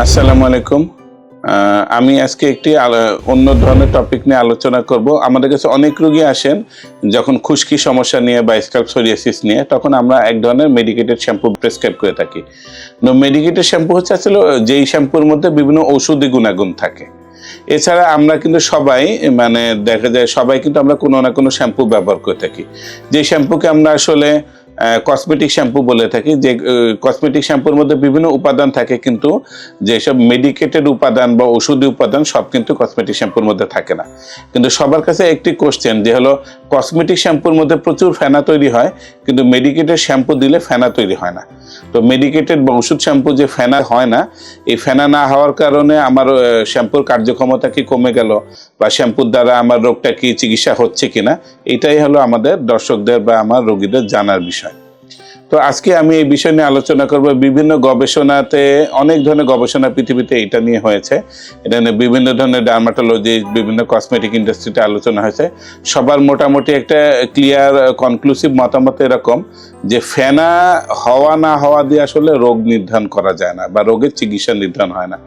আসসালামু আলাইকুম। আমি আজকে একটি অন্য ধরনের টপিক নিয়ে আলোচনা করব। আমাদের কাছে অনেক রোগী আসেন যখন খুশকি সমস্যা নিয়ে বা স্ক্যাল্প সোরিয়াসিস নিয়ে, তখন আমরা এক ধরনের মেডিকেটেড শ্যাম্পু প্রেসক্রাইব করে থাকি। মেডিকেটেড শ্যাম্পু হচ্ছে আসলে যেই শ্যাম্পুর মধ্যে বিভিন্ন ঔষধি গুণাগুণ থাকে। এছাড়া আমরা কিন্তু সবাই মানে দেখা যায় সবাই কিন্তু আমরা কোনো না কোনো শ্যাম্পু ব্যবহার করে থাকি। যে শ্যাম্পুকে আমরা আসলে কসমেটিক শ্যাম্পু বলে থাকি, যে কসমেটিক শ্যাম্পুর মধ্যে বিভিন্ন উপাদান থাকে কিন্তু যেসব মেডিকেটেড উপাদান বা ওষুধি উপাদান সব কিন্তু কসমেটিক শ্যাম্পুর মধ্যে থাকে না। কিন্তু সবার কাছে একটি কোশ্চেন যে হলো কসমেটিক শ্যাম্পুর মধ্যে প্রচুর ফেনা তৈরি হয়, কিন্তু মেডিকেটেড শ্যাম্পু দিলে ফেনা তৈরি হয় না। তো মেডিকেটেড বা ওষুধ শ্যাম্পু যে ফেনা হয় না, এই ফেনা না হওয়ার কারণে আমার শ্যাম্পুর কার্যক্ষমতা কি কমে গেল বা শ্যাম্পুর দ্বারা আমার রোগটা কি চিকিৎসা হচ্ছে কিনা, এটাই হলো আমাদের দর্শকদের বা আমার রোগীদের জানার বিষয়। তো আজকে আমি এই বিষয় নিয়ে আলোচনা করব। বিভিন্ন গবেষণাতে, অনেক ধরনের গবেষণা পৃথিবীতে এটা নিয়ে হয়েছে। এটা নিয়ে বিভিন্ন ধরনের ডার্মাটোলজি বিভিন্ন কসমেটিক ইন্ডাস্ট্রিতে আলোচনা হয়েছে। সবার মোটামুটি একটা ক্লিয়ার কনক্লুসিভ মতামত এরকম যে ফেনা হওয়া না হওয়া দিয়ে আসলে রোগ নির্ধারণ করা যায় না বা রোগের চিকিৎসা নির্ধারণ হয় না।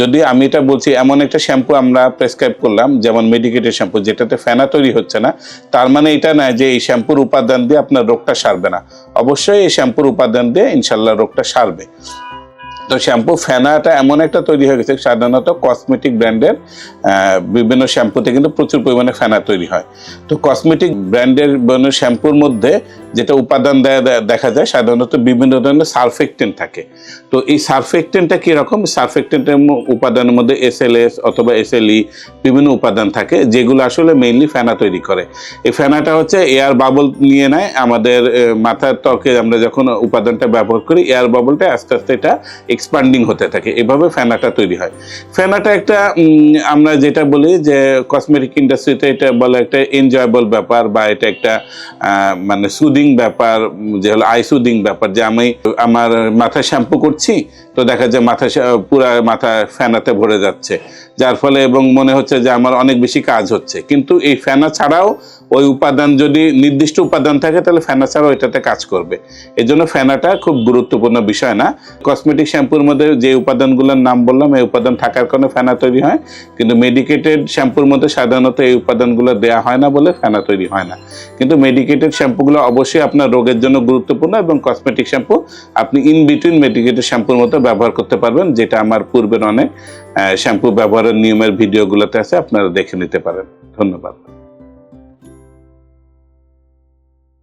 যদি আমি এটা বলছি, এমন একটা শ্যাম্পু আমরা প্রেসক্রাইব করলাম, যেমন মেডিকেটেড শ্যাম্পু, যেটাতে ফেনা তৈরি হচ্ছে না, তার মানে এটা না যে এই শ্যাম্পুর উপাদান দিয়ে আপনার রোগটা সারবে না। অবশ্যই এই শ্যাম্পুর উপাদান দিয়ে ইনশাল্লাহ রোগটা সারবে। তো শ্যাম্পু, ফেনাটা এমন একটা তৈরি হয়ে গেছে, সাধারণত কসমেটিক ব্র্যান্ডের বিভিন্ন শ্যাম্পুতে কিন্তু প্রচুর পরিমাণে ফেনা তৈরি হয়। তো কসমেটিক ব্র্যান্ডের বিভিন্ন শ্যাম্পুর মধ্যে যেটা উপাদান দেখা যায়, সাধারণত বিভিন্ন ধরনের সালফেক্টেন্ট থাকে। তো এই সালফেক্টেন্টটা কীরকম সালফেক্টেন্টের উপাদানের মধ্যে এসএলএস অথবা এসএলই বিভিন্ন উপাদান থাকে, যেগুলো আসলে মেইনলি ফেনা তৈরি করে। এই ফেনাটা হচ্ছে এয়ার বাবল নিয়ে নেয়, আমাদের মাথার ত্বকে আমরা যখন উপাদানটা ব্যবহার করি এয়ার বাবলটা আস্তে আস্তে এটা এক্সপান্ডিং হতে থাকে। এভাবে ফেনাটা তৈরি হয়। ফেনাটা একটা আমরা যেটা বলি যে কসমেটিক ইন্ডাস্ট্রিতে এটা বলে একটা এনজয়েবল ব্যাপার বা এটা একটা মানে সুদিং ব্যাপার, যে হলো আই সুদিং ব্যাপার যে আমি আমার মাথা শ্যাম্পু করছি তো দেখা যায় মাথা পুরা মাথা ফেনাতে ভরে যাচ্ছে। যার ফলে এবং মনে হচ্ছে যে আমার অনেক বেশি কাজ হচ্ছে। কিন্তু এই ফেনা ছাড়াও ওই উপাদান যদি নির্দিষ্ট উপাদান থাকে, তাহলে ফেনা ছাড়াও এটাতে কাজ করবে। এই জন্য ফেনাটা খুব গুরুত্বপূর্ণ বিষয় না। কসমেটিক শ্যাম্পুর মধ্যে যে উপাদানগুলোর নাম বললাম, এই উপাদান থাকার কারণে ফেনা তৈরি হয়। কিন্তু মেডিকেটেড শ্যাম্পুর মধ্যে সাধারণত এই উপাদানগুলো দেয়া হয় না বলে ফেনা তৈরি হয় না। কিন্তু মেডিকেটেড শ্যাম্পুগুলো অবশ্যই আপনার রোগের জন্য গুরুত্বপূর্ণ এবং কসমেটিক শ্যাম্পু আপনি ইন বিটুইন মেডিকেটেড শ্যাম্পুর মতো ব্যবহার করতে পারবেন, যেটা আমার পূর্বের অনেক শ্যাম্পু ব্যবহারের নিয়মের ভিডিওগুলোতে আছে, আপনারা দেখে নিতে পারেন। ধন্যবাদ।